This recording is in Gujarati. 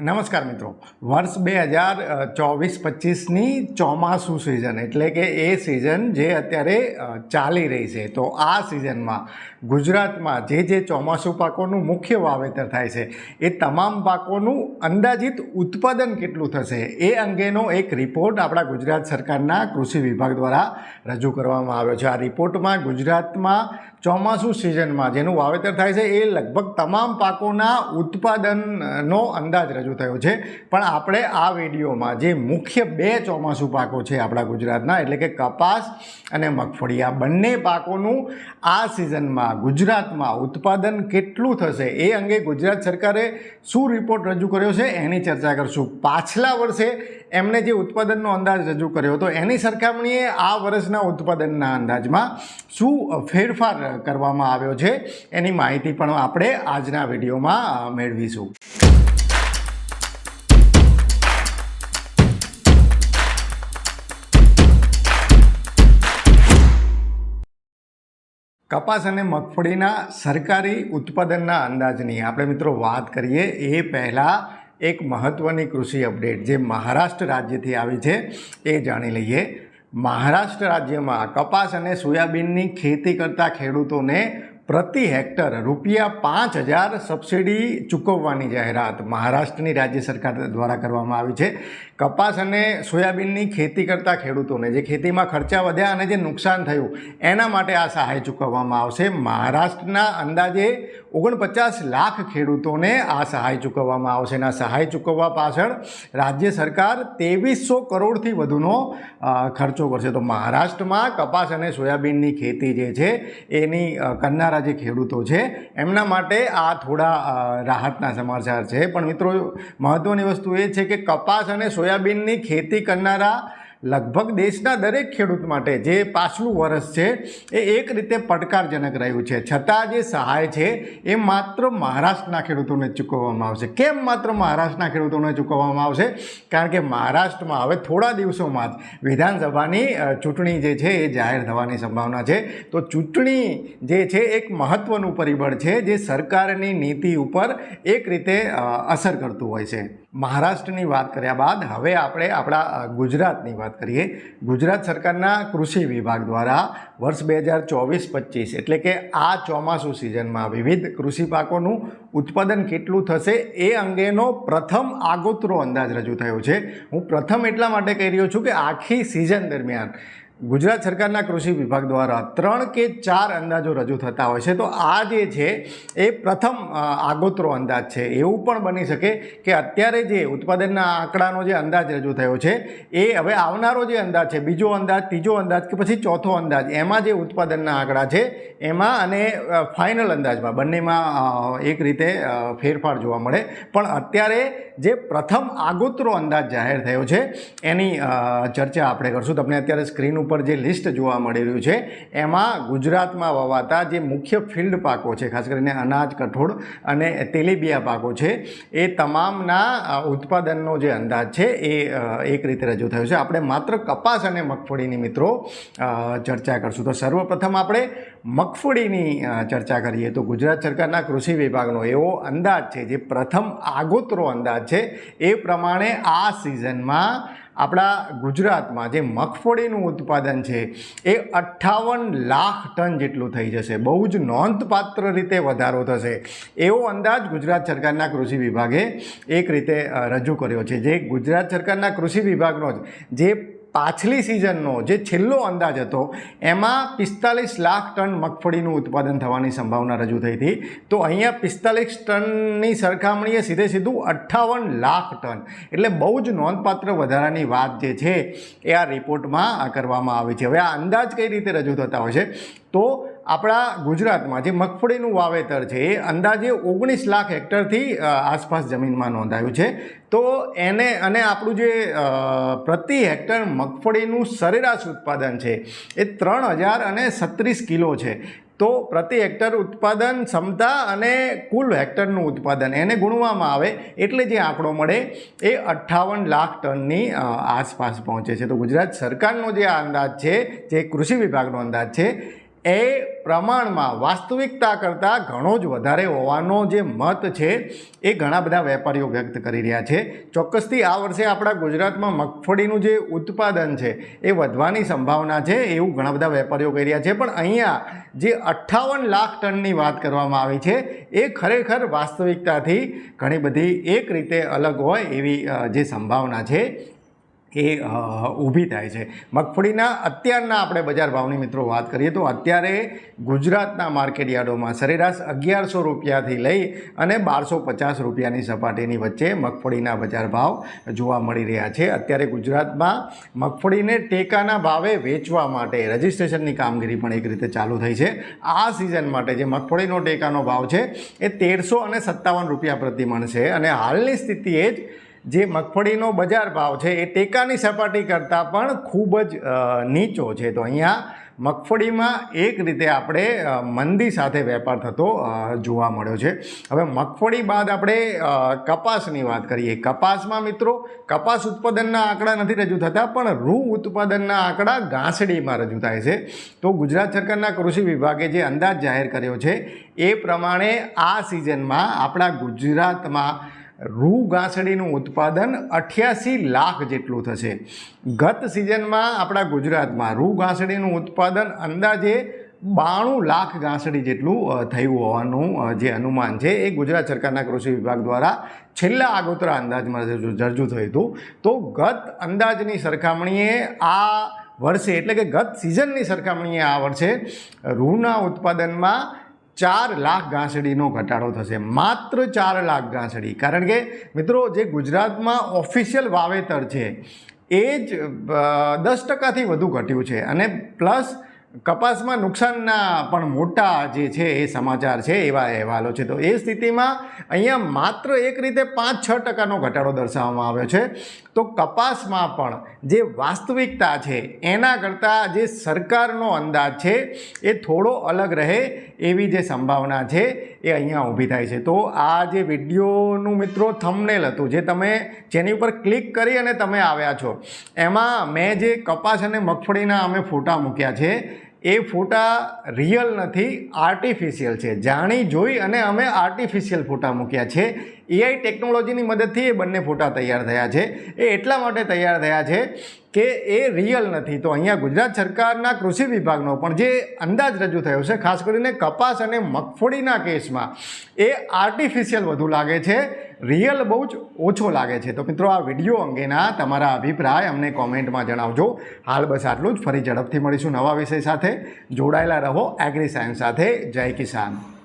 નમસ્કાર મિત્રો. વર્ષ બે હજાર ચોવીસ પચીસની ચોમાસું સિઝન એટલે કે એ સિઝન જે અત્યારે ચાલી રહી છે. તો આ સિઝનમાં ગુજરાતમાં જે જે ચોમાસું પાકોનું મુખ્ય વાવેતર થાય છે, એ તમામ પાકોનું અંદાજિત ઉત્પાદન કેટલું થશે, એ અંગેનો એક રિપોર્ટ આપણા ગુજરાત સરકારના કૃષિ વિભાગ દ્વારા રજૂ કરવામાં આવ્યો છે. આ રિપોર્ટમાં ગુજરાતમાં ચોમાસું સિઝનમાં જેનું વાવેતર થાય છે, એ લગભગ તમામ પાકોના ઉત્પાદનનો અંદાજ રજૂ થયો છે. પણ આપણે આ વિડીયોમાં જે મુખ્ય બે ચોમાસું પાકો છે આપણા ગુજરાતના, એટલે કે કપાસ અને મગફળી, આ બંને પાકોનું આ સિઝનમાં ગુજરાતમાં ઉત્પાદન કેટલું થશે એ અંગે ગુજરાત સરકારે શું રિપોર્ટ રજૂ કર્યો છે એની ચર્ચા કરશું. પાછલા વર્ષે એમણે જે ઉત્પાદનનો અંદાજ રજૂ કર્યો હતો, એની સરખામણીએ આ વર્ષના ઉત્પાદનના અંદાજમાં શું ફેરફાર કરવામાં આવ્યો છે એની માહિતી પણ આપણે આજના વિડીયોમાં મેળવીશું. કપાસ અને મગફળીના સરકારી ઉત્પાદનના અંદાજની આપણે મિત્રો વાત કરીએ એ પહેલાં એક મહત્ત્વની કૃષિ અપડેટ જે મહારાષ્ટ્ર રાજ્યથી આવી છે એ જાણી લઈએ. મહારાષ્ટ્ર રાજ્યમાં કપાસ અને સોયાબીનની ખેતી કરતા ખેડૂતોને પ્રતિ હેક્ટર રૂપિયા પાંચ હજાર સબસિડી ચૂકવવાની જાહેરાત મહારાષ્ટ્રની રાજ્ય સરકાર દ્વારા કરવામાં આવી છે. કપાસ અને સોયાબીનની ખેતી કરતા ખેડૂતોને જે ખેતીમાં ખર્ચા વધ્યા અને જે નુકસાન થયું એના માટે આ સહાય ચૂકવવામાં આવશે. મહારાષ્ટ્રના અંદાજે ઓગણપચાસ લાખ ખેડૂતોને આ સહાય ચૂકવવામાં આવશે અને આ સહાય ચૂકવવા પાછળ રાજ્ય સરકાર ત્રેવીસો કરોડથી વધુનો ખર્ચો કરશે. તો મહારાષ્ટ્રમાં કપાસ અને સોયાબીનની ખેતી જે છે એની અ, કરનારા જે ખેડૂતો છે, એમના માટે આ થોડા રાહતના સમાચાર છે. પણ મિત્રો મહત્ત્વની વસ્તુ એ છે કે કપાસ અને સોયાબીનની ખેતી કરનારા લગભગ દેશના દરેક ખેડૂત માટે જે પાછલું વર્ષ છે, એ એક રીતે પડકારજનક રહ્યું છે. છતાં જે સહાય છે, એ માત્ર મહારાષ્ટ્રના ખેડૂતોને ચૂકવવામાં આવશે. કેમ માત્ર મહારાષ્ટ્રના ખેડૂતોને ચૂકવવામાં આવશે? કારણ કે મહારાષ્ટ્રમાં હવે થોડા દિવસોમાં જ વિધાનસભાની ચૂંટણી જે છે, એ જાહેર થવાની સંભાવના છે. તો ચૂંટણી જે છે, એક મહત્ત્વનું પરિબળ છે, જે સરકારની નીતિ ઉપર એક રીતે અસર કરતું હોય છે. મહારાષ્ટ્રની વાત કર્યા બાદ હવે આપણે આપણા ગુજરાતની વાત કરીએ, ગુજરાત સરકારના કૃષિ વિભાગ દ્વારા વર્ષ બે હજાર ચોવીસ પચીસ એટલે કે આ ચોમાસું સિઝનમાં વિવિધ કૃષિ પાકોનું ઉત્પાદન કેટલું થશે એ અંગેનો પ્રથમ આગોતરો અંદાજ રજૂ થયો છે. હું પ્રથમ એટલા માટે કહી રહ્યો છું કે આખી સિઝન દરમિયાન ગુજરાત સરકારના કૃષિ વિભાગ દ્વારા ત્રણ કે ચાર અંદાજો રજૂ થતા હોય છે. તો આ જે છે, એ પ્રથમ આગોતરો અંદાજ છે. એવું પણ બની શકે કે અત્યારે જે ઉત્પાદનના આંકડાનો જે અંદાજ રજૂ થયો છે, એ હવે આવનારો જે અંદાજ છે, બીજો અંદાજ, ત્રીજો અંદાજ કે પછી ચોથો અંદાજ, એમાં જે ઉત્પાદનના આંકડા છે, એમાં અને ફાઇનલ અંદાજમાં બંનેમાં એક રીતે ફેરફાર જોવા મળે. પણ અત્યારે જે પ્રથમ આગોતરો અંદાજ જાહેર થયો છે, એની ચર્ચા આપણે કરશું. તમને અત્યારે સ્ક્રીન ઉપર જે લિસ્ટ જોવા મળી રહ્યું છે, એમાં ગુજરાતમાં વવાતા જે મુખ્ય ફિલ્ડ પાકો છે, ખાસ કરીને અનાજ, કઠોળ અને તેલીબિયા પાકો છે, એ તમામના ઉત્પાદનનો જે અંદાજ છે, એ એક રીતે રજૂ થયો છે. આપણે માત્ર કપાસ અને મગફળીની મિત્રો ચર્ચા કરશું. તો સર્વપ્રથમ આપણે મગફળીની ચર્ચા કરીએ. તો ગુજરાત સરકારના કૃષિ વિભાગનો એવો અંદાજ છે, જે પ્રથમ આગોતરો અંદાજ છે. એ પ્રમાણે આ સિઝનમાં આપણા ગુજરાતમાં જે મગફળીનું ઉત્પાદન છે, એ અઠ્ઠાવન લાખ ટન જેટલું થઈ જશે. બહુ જ નોંધપાત્ર રીતે વધારો થશે. એવો અંદાજ ગુજરાત સરકારના કૃષિ વિભાગે એક રીતે રજૂ કર્યો છે. જે ગુજરાત સરકારના કૃષિ વિભાગનો જ, જે પાછલી સિઝનનો જે છેલ્લો અંદાજ હતો, એમાં પિસ્તાલીસ લાખ ટન મગફળીનું ઉત્પાદન થવાની સંભાવના રજૂ થઈ હતી. તો અહીંયા પિસ્તાલીસ ટનની સરખામણીએ સીધે સીધું અઠ્ઠાવન લાખ ટન. એટલે બહુ જ નોંધપાત્ર વધારાની વાત જે છે, એ આ રિપોર્ટમાં કરવામાં આવી છે. હવે આ અંદાજ કઈ રીતે રજૂ થતા હોય છે? તો આપણા ગુજરાતમાં જે મગફળીનું વાવેતર છે, એ અંદાજે ઓગણીસ લાખ હેક્ટરથી આસપાસ જમીનમાં નોંધાયું છે. તો એને અને આપણું જે પ્રતિ હેક્ટર મગફળીનું સરેરાશ ઉત્પાદન છે, એ ત્રણ હજાર અને છત્રીસ કિલો છે. તો પ્રતિ હેક્ટર ઉત્પાદન ક્ષમતા અને કુલ હેક્ટરનું ઉત્પાદન એને ગુણવામાં આવે, એટલે જે આંકડો મળે, એ અઠ્ઠાવન લાખ ટનની આસપાસ પહોંચે છે. તો ગુજરાત સરકારનો જે અંદાજ છે, જે કૃષિ વિભાગનો અંદાજ છે એ પ્રમાણમાં વાસ્તવિકતા કરતાં ઘણો જ વધારે હોવાનો જે મત છે, એ ઘણા બધા વેપારીઓ વ્યક્ત કરી રહ્યા છે. ચોક્કસથી આ વર્ષે આપણા ગુજરાતમાં મગફળીનું જે ઉત્પાદન છે, એ વધવાની સંભાવના છે એવું ઘણા બધા વેપારીઓ કહી રહ્યા છે. પણ અહીંયા જે અઠ્ઠાવન લાખ ટનની વાત કરવામાં આવી છે, એ ખરેખર વાસ્તવિકતાથી ઘણી બધી એક રીતે અલગ હોય એવી જે સંભાવના છે. એ ઊભી થાય છે. મગફળીના અત્યારના આપણે બજાર ભાવની મિત્રો વાત કરીએ તો અત્યારે ગુજરાતના માર્કેટ યાર્ડોમાં સરેરાશ અગિયારસો રૂપિયાથી લઈ અને બારસો પચાસ રૂપિયાની સપાટીની વચ્ચે મગફળીના બજાર ભાવ જોવા મળી રહ્યા છે. અત્યારે ગુજરાતમાં મગફળીને ટેકાના ભાવે વેચવા માટે રજિસ્ટ્રેશનની કામગીરી પણ એક રીતે ચાલુ થઈ છે. આ સિઝન માટે જે મગફળીનો ટેકાનો ભાવ છે એ તેરસો અને સત્તાવન રૂપિયા પ્રતિ મણ છે અને હાલની સ્થિતિએ જ જે મગફળીનો બજાર ભાવ છે એ ટેકાની સપાટી કરતાં પણ ખૂબ જ નીચો છે. તો અહીંયા મગફળીમાં એક રીતે આપણે મંદી સાથે વેપાર થતો જોવા મળ્યો છે. હવે મગફળી બાદ આપણે કપાસની વાત કરીએ. કપાસમાં મિત્રો, કપાસ ઉત્પાદનના આંકડા નથી રજૂ થતા, પણ રૂ ઉત્પાદનના આંકડા ઘાસડીમાં રજૂ થાય છે. તો ગુજરાત સરકારના કૃષિ વિભાગે જે અંદાજ જાહેર કર્યો છે, એ પ્રમાણે આ સિઝનમાં આપણા ગુજરાતમાં રૂ ઘાસડીનું ઉત્પાદન અઠ્યાસી લાખ જેટલું થશે. ગત સિઝનમાં આપણા ગુજરાતમાં રૂ ઘાસડીનું ઉત્પાદન અંદાજે બાણું લાખ ઘાસડી જેટલું થયું હોવાનું જે અનુમાન છે. એ ગુજરાત સરકારના કૃષિ વિભાગ દ્વારા છેલ્લા આગોતરા અંદાજમાં રજૂ થયું હતું. તો ગત અંદાજની સરખામણીએ આ વર્ષે, એટલે કે ગત સિઝનની સરખામણીએ આ વર્ષે રૂના ઉત્પાદનમાં ચાર લાખ ઘાસડીનો ઘટાડો થશે. માત્ર ચાર લાખ ઘાસડી. કારણ કે, મિત્રો, જે ગુજરાતમાં ઓફિશિયલ વાવેતર છે, એ જ દસ ટકાથી વધુ ઘટ્યું છે. અને પ્લસ કપાસમાં નુકસાનના પણ મોટા જે છે એ સમાચાર છે, એવા અહેવાલો છે. તો એ સ્થિતિમાં અહીંયા માત્ર એક રીતે પાંચ છ ટકાનો ઘટાડો દર્શાવવામાં આવ્યો છે. તો કપાસમાં પણ જે વાસ્તવિકતા છે, એના કરતાં જે સરકારનો અંદાજ છે, એ થોડો અલગ રહે એવી જે સંભાવના છે, એ અહીંયા ઊભી થાય છે. તો આ જે વિડીયોનું મિત્રો થંબનેલ હતું, જે તમે જેની ઉપર ક્લિક કરી અને તમે આવ્યા છો, એમાં મેં જે કપાસ અને મગફળીના અમે ફોટા મૂક્યા છે એ ફોટા રિયલ નથી આર્ટિફિશિયલ છે. જાણી જોઈ અને અમે આર્ટિફિશિયલ ફોટા મૂક્યા છે. એઆઈ ટેકનોલોજીની મદદથી એ બંને ફોટા તૈયાર થયા છે. એ એટલા માટે તૈયાર થયા છે કે એ રિયલ નથી. તો અહીંયા ગુજરાત સરકારના કૃષિ વિભાગનો પણ જે અંદાજ રજૂ થયો છે, ખાસ કરીને કપાસ અને મગફળીના કેસમાં, એ આર્ટિફિશિયલ વધુ લાગે છે રિયલ બહુ જ ઓછો લાગે છે. તો મિત્રો, આ વીડિયો અંગેના તમારા અભિપ્રાય અમને કોમેન્ટમાં જણાવજો. હાલ બસ આટલું જ. ફરી ઝડપથી મળીશું નવા વિષય સાથે. જોડાયેલા રહો એગ્રી સાયન્સ સાથે. જય કિસાન.